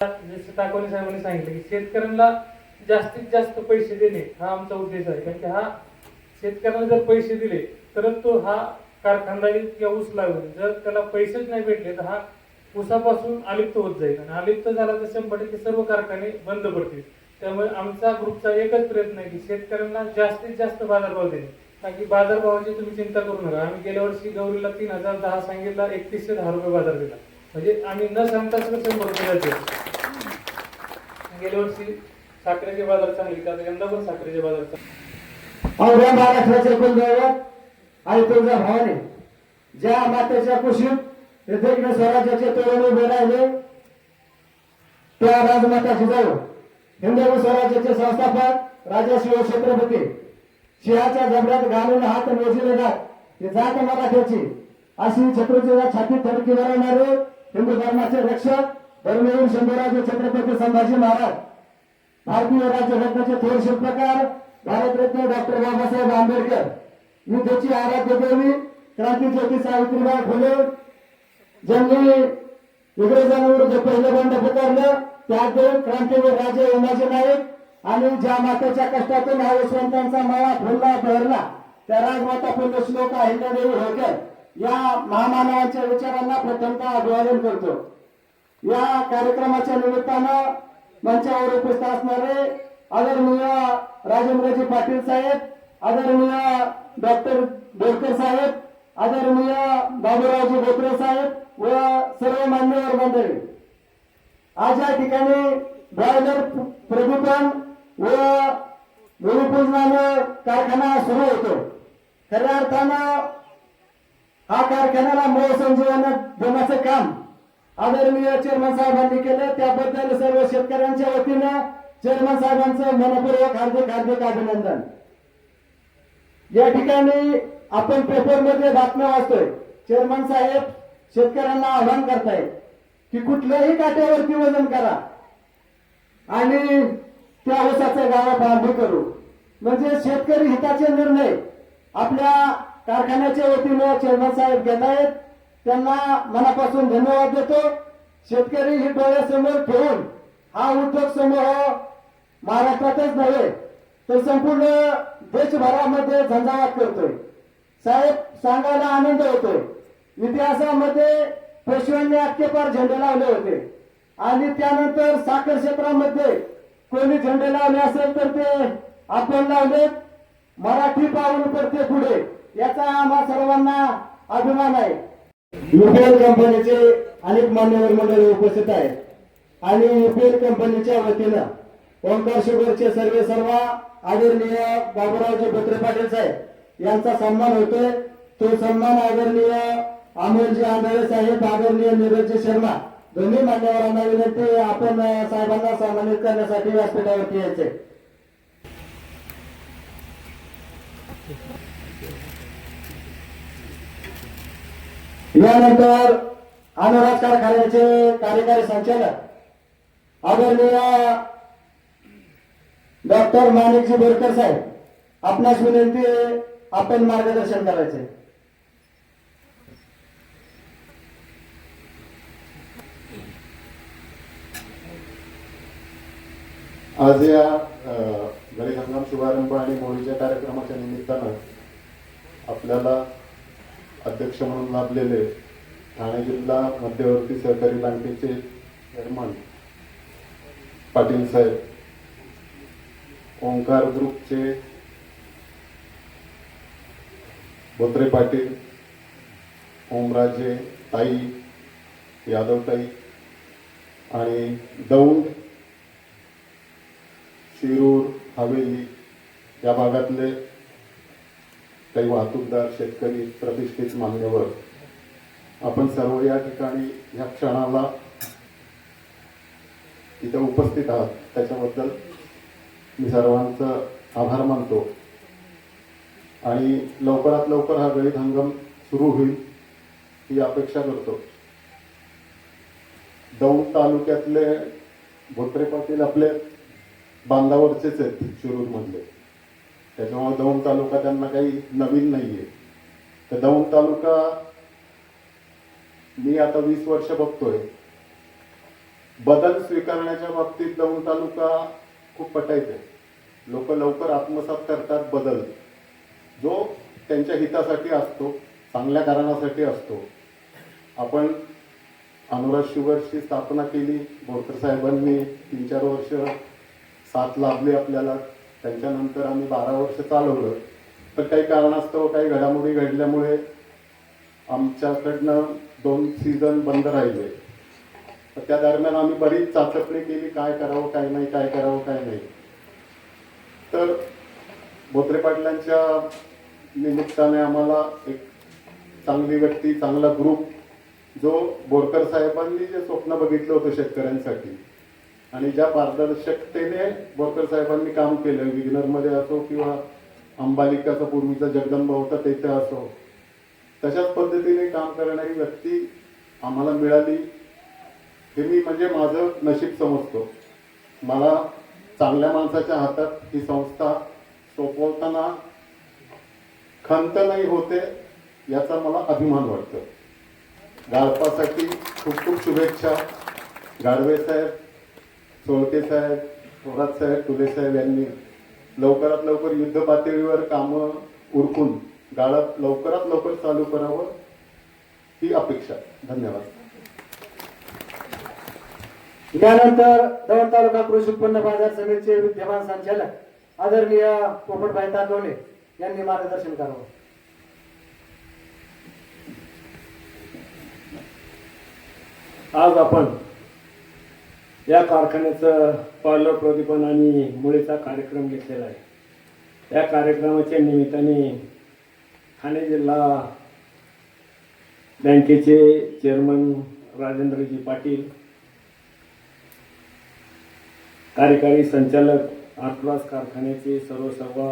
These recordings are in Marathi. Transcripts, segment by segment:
जसं टाकोनी साहेबांनी सांगितलं की शेतकऱ्यांना जास्तीत जास्त पैसे देणे हा आमचा उद्देश आहे. कारण की हा शेतकऱ्यांना जर पैसे दिले तरच तो हा कारखानदार किंवा ऊस लावेल जर त्याला पैसेच नाही भेटले तर हा ऊसापासून अलिप्त होत जाईल. आणि अलिप्त झाला तर शंभर टक्के सर्व कारखाने बंद पडतील. त्यामुळे आमचा ग्रुपचा एकच प्रयत्न आहे की शेतकऱ्यांना जास्तीत जास्त बाजारभाव देणे. कारण की बाजारभावाची तुम्ही चिंता करू नका. आम्ही गेल्या वर्षी गौरीला तीन हजार दहा सांगितला एकतीसशे दहा रुपये बाजार दिला. म्हणजे आम्ही न सांगताच कसं शंभर रुपये गेल्या वर्षी साखरेचे बाजार चांगले का यंदा पण साखरेचे बाजार चांगले. अवघ्या महाराष्ट्राचे कुलदैवत आणि तुळजा भावाने? ज्या मातेच्या कुशीत हृदय स्वराज्याचे तोरण उभे राहिले त्या राजमाताची जाऊ हिंदू स्वराज्याचे संस्थापक राजा शिव छत्रपती. सिंहाच्या जबड्यात घालून हात मोजले जात हे जात मराठ्याची अशी छत्रपतीला छाती थडकी बनवणारे हिंदू धर्माचे रक्षक धर्मवीर शंभूराजे छत्रपती संभाजी महाराज. भारतीय राज्यघटनेचे थोर शिल्पकार भारतरत्न डॉक्टर बाबासाहेब आंबेडकर. युद्धाची आराध्य देवी क्रांती ज्योती सावित्रीबाई फुले. ज्यांनी इंग्रजांविरुद्ध पहिलं बंड पुकारलं त्यात क्रांतीवीर राजे उमाजी नाईक आणि ज्या मातेच्या कष्टातून हा यशवंतांचा माळा फुलला बहरला त्या राजमाता पुण्य श्लोक अहिल्यादेवी होळकर या महामानवांच्या विचारांना प्रथमतः अभिवादन करतो. या कार्यक्रमाच्या निमित्तानं मंचावर उपस्थित असणारे आदरणीय राजेंद्रजी पाटील साहेब आदरणीय डॉक्टर बोरकर साहेब आदरणीय बाबूरावजी बोत्रे साहेब व सर्व मान्यवर मंडळी. आज या ठिकाणी ब्रॉयलर प्रदूषण व भूमिपूजनानं कारखाना सुरू होतो. खऱ्या अर्थानं हा कारखान्याला मूळ संजीवन देण्याचं काम. आदरणीय चेअरमन साहेबांनी केलं. त्याबद्दल सर्व शेतकऱ्यांच्या वतीनं चेअरमन साहेबांचं मनपूर्वक हार्दिक हार्दिक अभिनंदन. या ठिकाणी आपण पेपरमध्ये बातम्या वाचतोय. चेअरमन साहेब शेतकऱ्यांना आवाहन करतायत की कुठल्याही काट्यावरती वजन करा आणि त्या ऊसाचं गावा बांधणी करू. म्हणजे शेतकरी हिताचे निर्णय आपल्या कारखान्याच्या वतीनं चेअरमन साहेब घेत आहेत. त्यांना मनापासून धन्यवाद देतो. शेतकरी ही डोळ्यासमोर ठेवून हा उद्योग समूह महाराष्ट्रातच नव्हे तर संपूर्ण देशभरामध्ये झंझावात करतोय. साहेब सांगायला आनंद होतोय. इतिहासामध्ये पेशव्यांनी अख्खेपार झेंडे लावले होते. आणि त्यानंतर साखर क्षेत्रामध्ये कोणी झेंडे लावले असेल तर ते आपण लावलेत. मराठी पाऊल पडते पुढे. याचा आम्हा सर्वांना अभिमान आहे. युपीएल कंपनीचे अनेक मान्यवर मंडळी उपस्थित आहेत. आणि युपीएल कंपनीच्या वतीनं ओंकार शुगरचे सर्वे सर्व आदरणीय बाबूरावजी भत्रे पाटील साहेब यांचा सन्मान होतोय. तो सन्मान आदरणीय अमोलजी आंधळे साहेब आदरणीय नीरजजी शर्मा दोन्ही मान्यवरांना विनंती आपण साहेबांना सन्मानित करण्यासाठी व्यासपीठावरती यायचे यानंतर अनुराग कारखान्याचे कार्यकारी संचालक आदरणीय डॉक्टर माणिकजी बोरकर साहेब आपणास विनंती आहे, आपण मार्गदर्शन करायचे. आज या गणेश हंगाम शुभारंभ आणि होळीच्या कार्यक्रमाच्या निमित्तानं आपल्याला अध्यक्ष म्हणून लाभलेले ठाणे जिल्हा मध्यवर्ती सहकारी बँकेचे चेअरमन पाटील साहेब. ओंकार ग्रुपचे बोत्रे पाटील ओमराजे ताई यादवताई आणि दौंड शिरूर हवेली या भागातले काही वाहतूकदार शेतकरी प्रतिष्ठित मान्यवर. आपण सर्व या ठिकाणी ह्या क्षणाला इथे उपस्थित आहात. त्याच्याबद्दल मी सर्वांचा आभार मानतो. आणि लवकरात लवकर हा गळीत हंगाम सुरू होईल ही अपेक्षा करतो. दौंड तालुक्यातले भोत्रे पाटील आपले बांधावरचेच आहेत शिरूरमधले. मधले त्याच्यामुळे दौंड तालुका त्यांना काही नवीन नाहीये. तर दौंड तालुका मी आता वीस वर्ष बघतोय. बदल स्वीकारण्याच्या बाबतीत दौंड तालुका खूप पटायचे लोक लवकर आत्मसात करतात बदल. जो त्यांच्या हितासाठी असतो चांगल्या कारणासाठी असतो. आपण अनुराग शुगरची स्थापना केली बोरकर साहेबांनी तीन चार वर्ष साथ लाभली आपल्याला. त्यांच्यानंतर आम्ही बारा वर्ष चालवलं. तर काही कारणास्तव काही घडामोडी घडल्यामुळे आमच्याकडनं दोन सीझन बंद राहिले. तर त्या दरम्यान आम्ही बरीच चाचपणी केली काय करावं काय नाही काय करावं काय नाही. तर बोत्रे पाटलांच्या निमित्ताने आम्हाला एक चांगली व्यक्ती चांगला ग्रुप जो बोरकर साहेबांनी जे स्वप्न बघितलं होतं शेतकऱ्यांसाठी आणि ज्या पारदर्शकतेने बोरकर साहेबांनी काम केलं विग्नरमध्ये असो किंवा अंबालिकाचा पूर्वीचा जगदंबा होता तेथे असो तशाच पद्धतीने काम करणारी व्यक्ती आम्हाला मिळाली. हे मी म्हणजे माझं नशीब समजतो. मला चांगल्या माणसाच्या हातात ही संस्था सोपवताना खंत नाही होते याचा मला अभिमान वाटतो. गाळपासाठी खूप खूप शुभेच्छा. गाडवे साहेब सोळके साहेब थोरात साहेब तुले साहेब यांनी लवकरात लवकर युद्ध पातळीवर कामं उरकून गाळप लवकरात लवकर चालू करावं ही अपेक्षा. धन्यवाद. यानंतर दौंड तालुका कृषी उत्पन्न बाजार समितीचे विद्यमान संचालक आदरणीय पोपटभाई तांदोले यांनी मार्गदर्शन करावं. आज आपण या कारखान्याचं पावलं प्रदीपन आणि मुळेचा कार्यक्रम घेतलेला आहे. या कार्यक्रमाच्या निमित्ताने ठाणे जिल्हा बँकेचे चेअरमन राजेंद्रजी पाटील कार्यकारी संचालक आठरास कारखान्याचे सर्व सर्व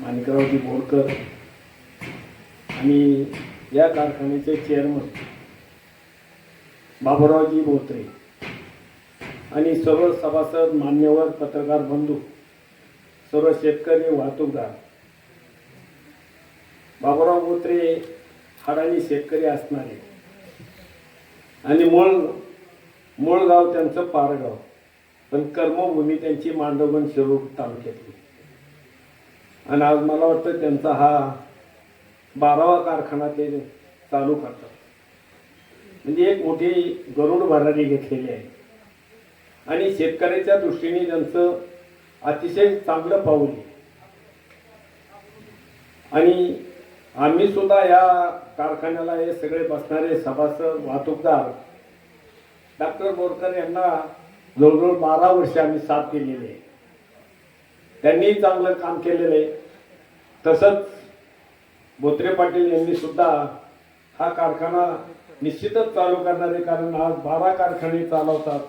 माणिकरावजी बोरकर आणि या कारखान्याचे चेअरमन बाबुरावजी बोत्रे. आणि सर्व सभासद मान्यवर पत्रकार बंधू सर्व शेतकरी वाहतूकदार. बाबुराव बोत्रे हाडानी शेतकरी असणारे. आणि मूळ मूळ गाव त्यांचं पारगाव. पण कर्मभूमी त्यांची मांडवगण शिरूर तालुक्यातली. आणि आज मला वाटतं त्यांचा हा बारावा कारखाना ते चालू करतात. म्हणजे एक मोठी गरुड भरारी घेतलेली आहे. आणि शेतकऱ्याच्या दृष्टीने त्यांचं अतिशय चांगलं पाऊल. आणि आम्ही सुद्धा या कारखान्याला हे सगळे बसणारे सभासद वाहतूकदार डॉक्टर बोरकर यांना जवळजवळ बारा वर्ष आम्ही साथ दिलेली आहे. त्यांनी चांगलं काम केलेलं आहे. तसंच बोत्रे पाटील यांनी सुद्धा हा कारखाना निश्चितच चालू करणारे कारण आज बारा कारखाने चालवतात.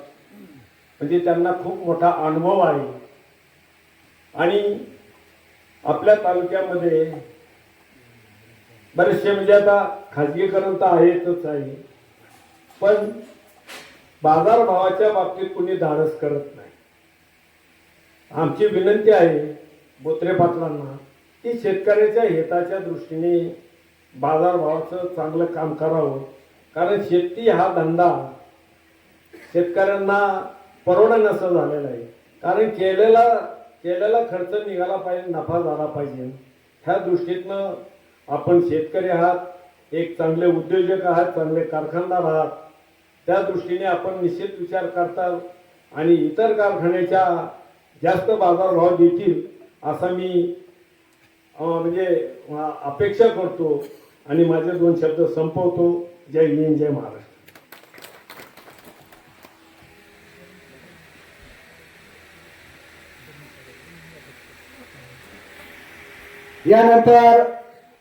म्हणजे त्यांना खूप मोठा अनुभव आहे. आणि आपल्या तालुक्यामध्ये बरेचसे म्हणजे आता खाजगीकरण तर आहेतच आहे. पण बाजारभावाच्या बाबतीत कुणी धाडस करत नाही. आमची विनंती आहे बोत्रे पाटलांना की शेतकऱ्याच्या हिताच्या दृष्टीने बाजारभावाचं चांगलं काम करावं. कारण शेती हा धंदा शेतकऱ्यांना परवडं नसं झालेलं आहे. कारण केलेला केलेला खर्च निघाला पाहिजे नफा झाला पाहिजे. ह्या दृष्टीतनं आपण शेतकरी आहात एक चांगले उद्योजक आहात चांगले कारखानदार आहात त्या दृष्टीने आपण निश्चित विचार करता आणि इतर कारखान्याच्या जास्त बाजारभाव देतील असा मी म्हणजे अपेक्षा करतो. आणि माझे दोन शब्द संपवतो. जय हिंद जय महाराज यानंतर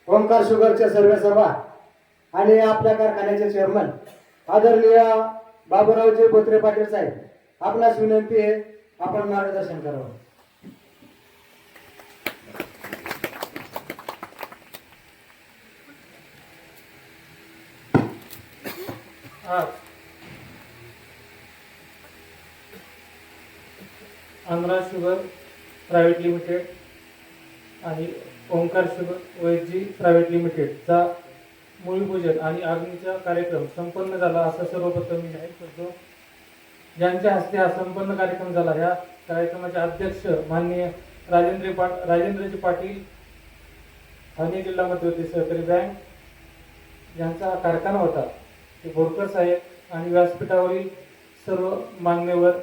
ओंकार शुगरचे सर्व सभा आणि आपल्या कारखान्याचे चेअरमन आदरणीय बाबूरावजी बोत्रे पाटील साहेब आपणास विनंती आहे आपण मार्गदर्शन करावं. आंध्रा शुगर प्रायव्हेट लिमिटेड आणि ओंकार शिवजी वैजी प्रायव्हेट लिमिटेडचा मूळपूजन आणि अग्नीचा कार्यक्रम संपन्न झाला असं सर्वप्रथम मी जाहीर करतो. ज्यांच्या हस्ते हा संपन्न कार्यक्रम झाला ह्या कार्यक्रमाचे अध्यक्ष माननीय राजेंद्र पाट राजेंद्रजी पाटील ठाणे जिल्हा मध्यवर्ती सहकारी बँक यांचा हा कारखाना होता ते बोरकर साहेब आणि व्यासपीठावरील सर्व मान्यवर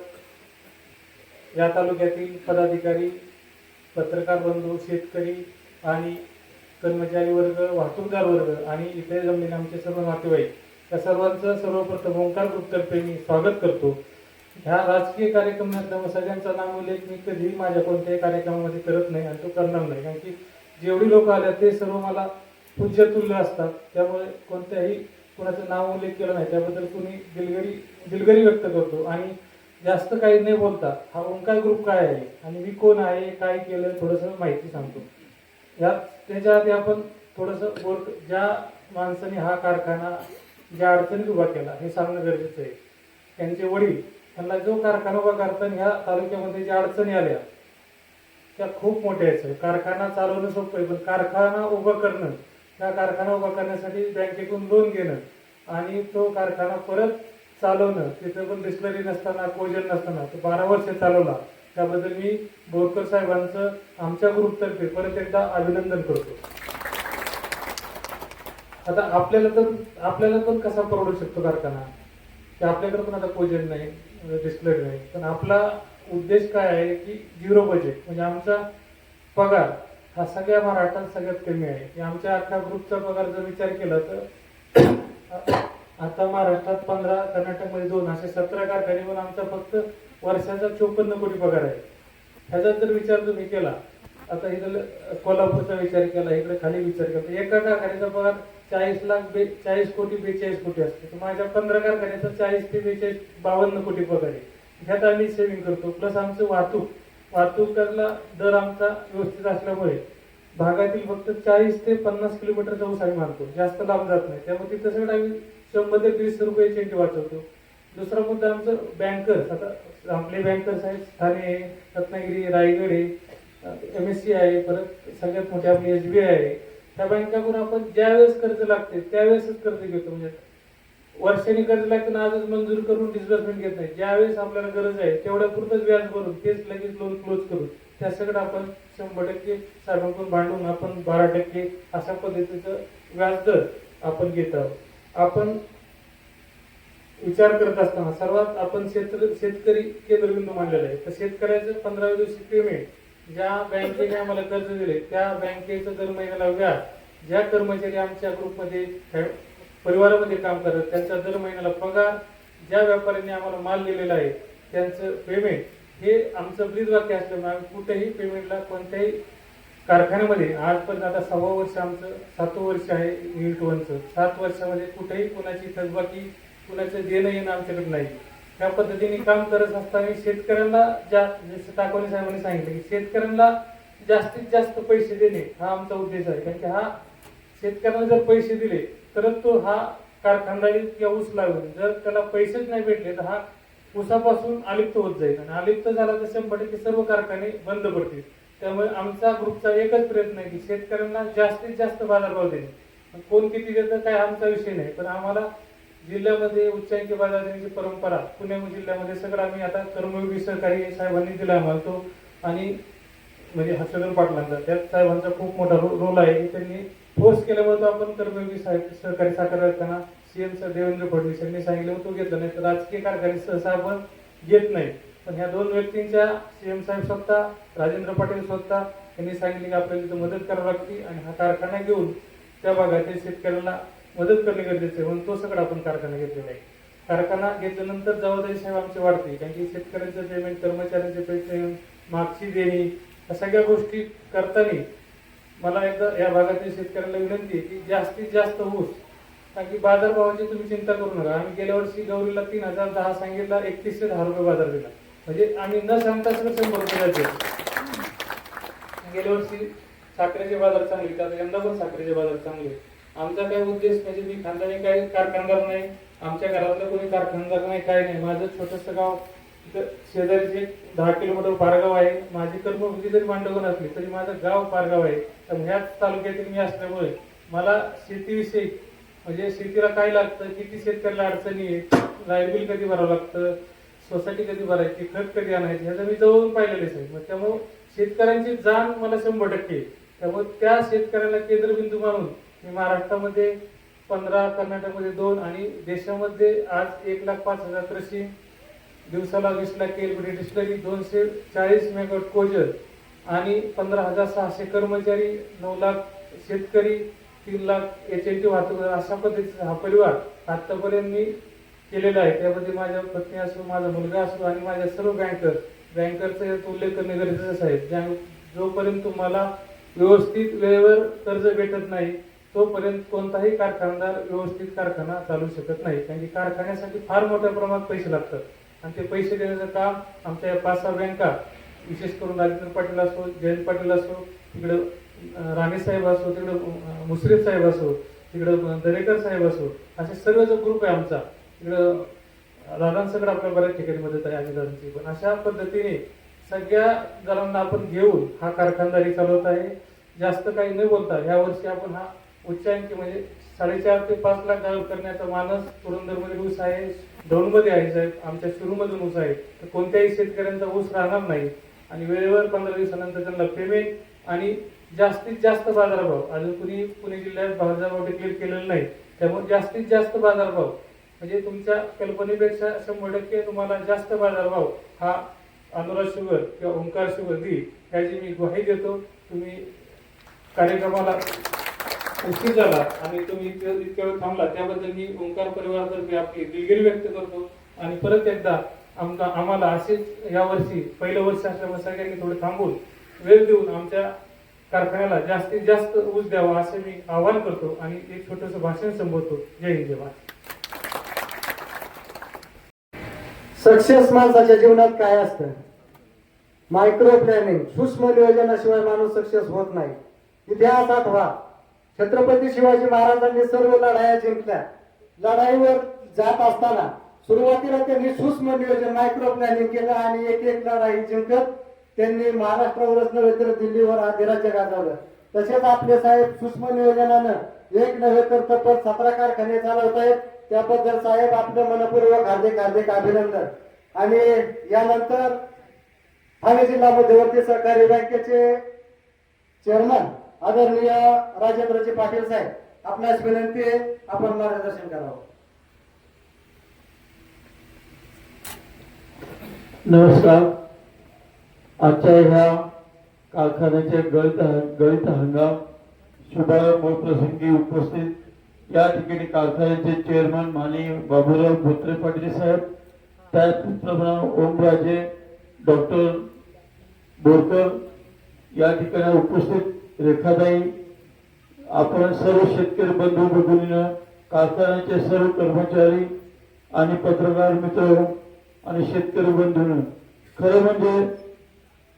या तालुक्यातील पदाधिकारी पत्रकार बंधू शेतकरी आणि कर्मचारी वर्ग वाहतूकदार वर्ग आणि इथे जमलेले आमचे सर्व नातेवाईक या सर्वांचं सर्वप्रथम ओंकार ग्रुपतर्फे मी स्वागत करतो. ह्या राजकीय कार्यक्रमात सगळ्यांचा नामोल्लेख मी कधीही माझ्या कोणत्याही कार्यक्रमामध्ये करत नाही आणि तो करणार नाही. कारण की जेवढी लोक आल्या ते सर्व मला पूज्य तुल्य असतात. त्यामुळे कोणत्याही कोणाचं नाव उल्लेख केला नाही. त्याबद्दल कुणी दिलगरी दिलगरी व्यक्त करतो. आणि जास्त काही न बोलता हा ओंकार ग्रुप काय आहे? आणि मी कोण आहे? काय केलं? थोडंसं माहिती सांगतो. यात त्याच्या आधी आपण थोडंसं बोल ज्या माणसाने हा कारखाना ज्या अडचणीत उभा केला हे सांगणं गरजेचं आहे. त्यांचे वडील त्यांना जो कारखाना उभा करताना ह्या तालुक्यामध्ये ज्या अडचणी आल्या त्या खूप मोठ्या आहेत कारखाना चालवणं सोपं आहे पण कारखाना उभं करणं त्या कारखाना उभा करण्यासाठी बँकेतून लोन घेणं आणि तो कारखाना परत चालवणं तिथं पण डिस्लरी नसताना कोजन नसताना तो बारा वर्ष चालवला. त्याबद्दल मी बोरकर साहेबांचं आमच्या ग्रुपतर्फे परत एकदा अभिनंदन करतो. आता आपल्याला तर आपल्याला पण कसा परवडू शकतो कारखाना? की आपल्याकडे पण आता कोजन नाही डिस्प्ले नाही. पण आपला उद्देश काय आहे की झिरो बजेट म्हणजे आमचा पगार हा सगळ्या महाराष्ट्रात सगळ्यात कमी आहे. की आमच्या अख्ख्या ग्रुपचा पगार जर विचार केला तर आता महाराष्ट्रात पंधरा कर्नाटकमध्ये दोन असे सतरा कारखाने पण आमचा फक्त वर्षाचा चोपन्न कोटी पगार आहे. ह्याचा जर विचार तुम्ही केला आता इकडं कोल्हापूरचा विचार केला इकडे खाली विचार केला एका कारखान्याचा पगार चाळीस लाख बे चाळीस कोटी बेचाळीस कोटी असते. तर माझ्या पंधरा कारखान्याचा चाळीस ते बेचाळीस बावन्न कोटी पगार आहे. ह्यात आम्ही सेव्हिंग करतो. प्लस आमचं वाहतूक. वाहतूकला दर आमचा व्यवस्थित असल्यामुळे भागातील फक्त चाळीस ते पन्नास किलोमीटरचा ऊस आम्ही मानतो जास्त लांब जात नाही. त्यामुळे तिथं सगळं आम्ही शंभर ते दीडशे रुपये चेंटी वाचवतो. दुसरा मुद्दा आमचं बँकर्स आता आपले बँकर्स आहेत ठाणे आहे रत्नागिरी रायगड आहे एम एस सी आहे परत सगळ्यात मोठी आपली एस बी आय आहे. त्या बँकाकडून आपण ज्यावेळेस कर्ज लागते त्यावेळेसच कर्ज घेतो. म्हणजे वर्षाने कर्ज लागतं आजच मंजूर करून डिस्बर्समेंट घेत नाही. ज्यावेळेस आपल्याला गरज आहे तेवढ्या पुरतच व्याज भरून तेच लगेच लोन क्लोज करून त्या सगळं आपण शंभर टक्के साठवून भांडून आपण बारा टक्के अशा पद्धतीचं व्याजदर आपण घेत आहोत. आपण विचार करत असताना सर्वात आपण शेतकरी शेतकरी केंद्रबिंदू मानलेला आहे. तर शेतकऱ्याचं पंधराव्या दिवशी पेमेंट ज्या बँकेने आम्हाला कर्ज दिले त्या बँकेचं दर महिन्याला व्याज ज्या कर्मचारी आमच्या ग्रुपमध्ये परिवारामध्ये काम करतात त्यांचा दर महिन्याला पगार ज्या व्यापाऱ्यांनी आम्हाला माल दिलेला आहे त्यांचं पेमेंट हे आमचं ब्रीज वाक्य असल्यामुळे आम्ही कुठेही पेमेंटला कोणत्याही कारखान्यामध्ये आजपर्यंत आता सव्वा वर्ष आमचं सातवं वर्ष आहे युनिट वनचं. सात वर्षामध्ये कुठेही कोणाची थकबाकी कुणाचं देणं येणं आमच्याकडे नाही. त्या पद्धतीने काम करत असताना शेतकऱ्यांना ज्या जसं टाकवणे साहेबांनी सांगितलं की शेतकऱ्यांना जास्तीत जास्त पैसे देणे हा आमचा उद्देश आहे. कारण की हा शेतकऱ्यांना जर पैसे दिले तरच तो हा कारखानदारी किंवा ऊस लावेल जर त्याला पैसेच नाही भेटले तर हा ऊसापासून अलिप्त होत जाईल. आणि अलिप्त झाला तर शंभर टक्के सर्व कारखाने बंद पडतील. त्यामुळे आमचा ग्रुपचा एकच प्रयत्न आहे की शेतकऱ्यांना जास्तीत जास्त बाजारभाव देणे. कोण किती देतं काय आमचा विषय नाही पण आम्हाला जिल्ह्यामध्ये उच्चांकी बाजार देण्याची परंपरा पुणे जिल्ह्यामध्ये सगळं आम्ही आता कर्मयोगी सहकारी साहेबांनी दिला आम्हाला तो. आणि म्हणजे हर्षवर्धन पाटलांचा त्यात साहेबांचा खूप मोठा रो- रोल आहे. त्यांनी फोर्स केल्यामुळे तो आपण कर्मयोगी साहेब सहकारी साखर कारखाना सीएम सर देवेंद्र फडणवीस यांनी सांगितलं तो घेतला नाही. तर राजकीय कारखाने सहसा आपण घेत नाही. पण ह्या दोन व्यक्तींच्या सीएम साहेब स्वतः राजेंद्र पाटील स्वतः यांनी सांगितले की आपल्याला तिथं मदत करावी लागते आणि हा कारखाना घेऊन त्या भागातील शेतकऱ्यांना मदत करणे गरजेचे आहे म्हणून तो सगळं आपण कारखाना घेतलेला आहे. कारखाना घेतल्यानंतर जबाबदारी साहेब आमची वाढते कारण की शेतकऱ्यांचं पेमेंट कर्मचाऱ्यांचे पैसे मागची देणी या सगळ्या गोष्टी करताना मला एकदा या भागातील शेतकऱ्यांना विनंती आहे की जास्तीत जास्त ऊस कारण की बाजारभावाची तुम्ही चिंता करू नका. आम्ही गेल्या वर्षी गौरीला तीन हजार दहा सांगितला एकतीसशे दहा रुपये बाजार दिला. म्हणजे आम्ही न सांगता सगळं शंभर गेल्या वर्षी साखरेचे बाजार चांगले तर यंदा पण साखरेचे बाजार चांगले आमचा काय उद्देश म्हणजे मी खानदानी काही कारखानदार नाही आमच्या घरातलं कोणी कारखानदार नाही काही नाही. माझं छोटंसं गाव इथं शेजारीचे दहा किलोमीटर पारगाव आहे. माझी कर्मभूमी जरी मांडवून असली तरी माझं गाव पारगाव आहे. तर ह्याच तालुक्यातील मी असल्यामुळे मला शेतीविषयी म्हणजे शेतीला काय लागतं किती शेतकऱ्याला अडचणी आहे लाइट बिल कधी भरावं लागतं सोसायटी कधी भरायची खत कधी आणायची ह्याचं मी जवळून पाहिलेलेच आहे. मग त्यामुळं शेतकऱ्यांची जाण मला शंभर टक्के त्यामुळे त्या शेतकऱ्याला केंद्रबिंदू मानून मी महाराष्ट्रामध्ये पंधरा कर्नाटकमध्ये दोन आणि देशामध्ये आज एक लाख पाच हजार कृषी दिवसाला वीस लाख एलबीडी डिस्टरी दोनशे चाळीस मेगावॉट कोजर आणि पंधरा हजार सहाशे कर्मचारी नऊ लाख शेतकरी तीन लाख एच एन टी वाहतूक अशा पद्धतीचा हा परिवार आतापर्यंत मी केलेलं आहे. त्यामध्ये माझ्या पत्नी असो माझा मुलगा असो आणि माझ्या सर्व बँकर बँकरचा यात उल्लेख करणे गरजेचंच आहे ज्या जोपर्यंत तुम्हाला व्यवस्थित वेळेवर कर्ज भेटत नाही तोपर्यंत कोणताही कारखानदार व्यवस्थित कारखाना चालू शकत नाही. कारण की कारखान्यासाठी फार मोठ्या प्रमाणात पैसे लागतात. आणि ते पैसे देण्याचं काम आमच्या या पाच सहा बँका विशेष करून राजेंद्र पाटील असो जयंत पाटील असो तिकडं राणे साहेब असो तिकडं अं, मुश्रीफ साहेब असो तिकडं दरेकर साहेब असो असे सर्व जो ग्रुप आहे आमचा. तिकडं दादांसकडे आपल्या बऱ्याच ठिकाणी मदत आहे दादांची पण अशा पद्धतीने सगळ्या जणांना आपण घेऊन हा कारखानदारी चालवत आहे. जास्त काही न बोलता ह्या वर्षी आपण हा उच्चांकी म्हणजे साडेचार ते पाच लाख गाळप करण्याचा मानस पुरंदरमध्ये ऊस आहे. मध्ये आहे साहेब. आमच्या सुरूमधून ऊस आहे. तर कोणत्याही शेतकऱ्यांचा ऊस राहणार नाही. आणि वेळेवर पंधरा दिवसानंतर त्यांना पेमेंट आणि जास्तीत जास्त बाजारभाव. अजून कुणी पुणे जिल्ह्यात बाजारभाव डिक्लेअर केलेला नाही. त्यामुळे जास्तीत जास्त बाजारभाव म्हणजे तुमच्या कल्पनेपेक्षा शंभर टक्के तुम्हाला जास्त बाजारभाव हा अनुराग शुगर किंवा ओंकार शुगर दी ह्याची मी ग्वाही देतो. तुम्ही कार्यक्रमाला उशीर झाला आणि तुम्ही इतक्या वेळ थांबला त्याबद्दल मी ओंकार परिवारातर्फे आपली दिलगिरी व्यक्त करतो. आणि परत एकदा आमका आम्हाला असेच या वर्षी पहिलं वर्ष असल्यामुळे सगळ्यांनी थोडं थांबून वेळ देऊन आमच्या कारखान्याला जास्तीत जास्त ऊस द्यावा असं मी आवाहन करतो. आणि एक छोटंसं भाषण संबोधतो जय हिंद जय महाराष्ट्र सक्सेस माणसाच्या जीवनात काय असतं? मायक्रो प्लॅनिंग सूक्ष्म नियोजनाशिवाय माणूस सक्सेस होत नाही. इतिहास आठवा. छत्रपती शिवाजी महाराजांनी सर्व लढाया जिंकल्या. लढाईवर जात असताना सुरुवातीला त्यांनी सूक्ष्म नियोजन मायक्रो प्लॅनिंग केलं आणि एक एक लढाई जिंकत त्यांनी महाराष्ट्रावरच नव्हे तर दिल्लीवर अधिराज्य गाजवलं. तसेच आपले साहेब सूक्ष्म नियोजनानं एक नव्हे तर तब्बल सतरा कारखाने चालवत आहेत त्याबद्दल साहेब आपलं मनपूर्वक हार्दिक हार्दिक अभिनंदन. आणि यानंतर ठाणे जिल्हा मध्यवर्ती सहकारी बँकेचे चेअरमन आदरणीय राजेंद्रजी पाटील साहेब आपणास विनंती आहे आपण मार्गदर्शन करावं. नमस्कार. आजच्या ह्या कारखान्याचे गळीत गळीत हंगाम शुभारंभ प्रसंगी उपस्थित या ठिकाणी कारखान्याचे चेअरमन माननीय बाबूराव भोत्रे पाटील साहेब त्याचप्रमाणे ओमराजे डॉक्टर बोरकर या ठिकाणी उपस्थित रेखाताई आपण सर्व शेतकरी बंधू भगिनीनं कारखान्याचे सर्व कर्मचारी आणि पत्रकार मित्र आणि शेतकरी बंधून खरं म्हणजे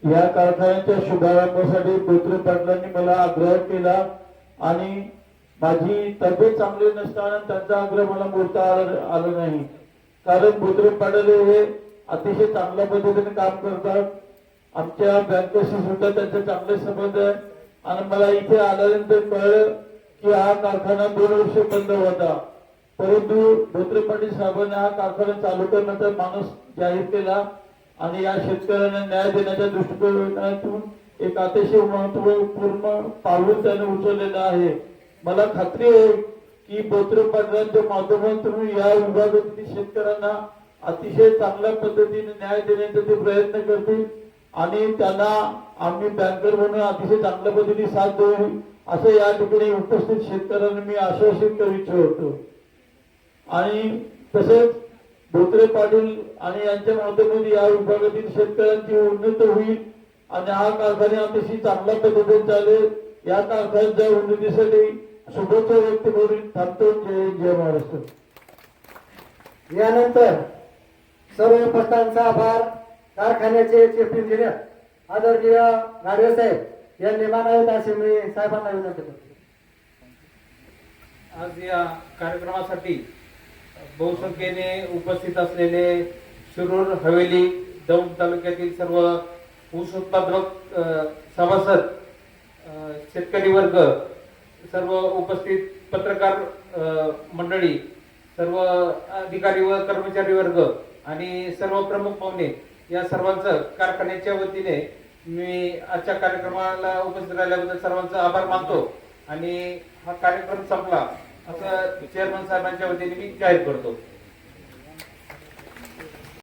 या कारखान्याच्या शुभारंभासाठी बोत्रे पाटलांनी मला आग्रह केला आणि माझी तब्येत चांगली नसताना त्यांचा आग्रह मला मोडता आला नाही. कारण बुद्रे पाटील हे अतिशय चांगल्या पद्धतीने काम करतात. आमच्या बँकेशी सुद्धा त्यांचे चांगले संबंध आहे. आणि मला इथे आल्यानंतर कळलं की हा कारखाना दोन वर्ष बंद होता. परंतु धोत्रे पाटील साहेबांनी हा कारखाना चालू करण्याचा माणूस जाहीर केला. आणि या शेतकऱ्यांना न्याय देण्याच्या दृष्टिकोनातून एक अतिशय महत्त्वपूर्ण पाऊल त्याने उचललेलं आहे. मला खात्री आहे की बोत्रे पाटलांच्या माध्यमातून या विभागातील शेतकऱ्यांना अतिशय चांगल्या पद्धतीने न्याय देण्याचा ते प्रयत्न करतील आणि त्यांना आम्ही बँकर म्हणून अतिशय चांगल्या पद्धतीने साथ देऊ असं या ठिकाणी उपस्थित शेतकऱ्यांना मी आश्वासित करू इच्छितो. आणि तसेच धोत्रे पाटील आणि यांच्या माध्यमातून या विभागातील शेतकऱ्यांची उन्नत होईल आणि हा कारखाना अतिशय चांगल्या पद्धतीने चालेल. या कारखान्याच्या उन्नतीसाठी शुभेच्छा व्यक्त करून थांबतो. जय जय महाराष्ट्र. यानंतर सर्व उपस्थांचा आभार. कारखान्याचे चीफ इंजिनियर आदरणीय गाडवे साहेब यांनी मानावेत असे मी साहेबांना विनंती करतो आज या कार्यक्रमासाठी बहुसंख्येने उपस्थित असलेले शिरूर हवेली दौंड तालुक्यातील सर्व ऊस उत्पादक सभासद शेतकरी वर्ग सर्व उपस्थित पत्रकार मंडळी सर्व अधिकारी व कर्मचारी वर्ग आणि सर्व प्रमुख पाहुणे या सर्वांचं कारखान्याच्या वतीने मी आजच्या कार्यक्रमाला उपस्थित राहिल्याबद्दल सर्वांचा आभार मानतो आणि हा कार्यक्रम संपला. असं चेअरमन साहेबांच्या वतीने मी जाहीर करतो.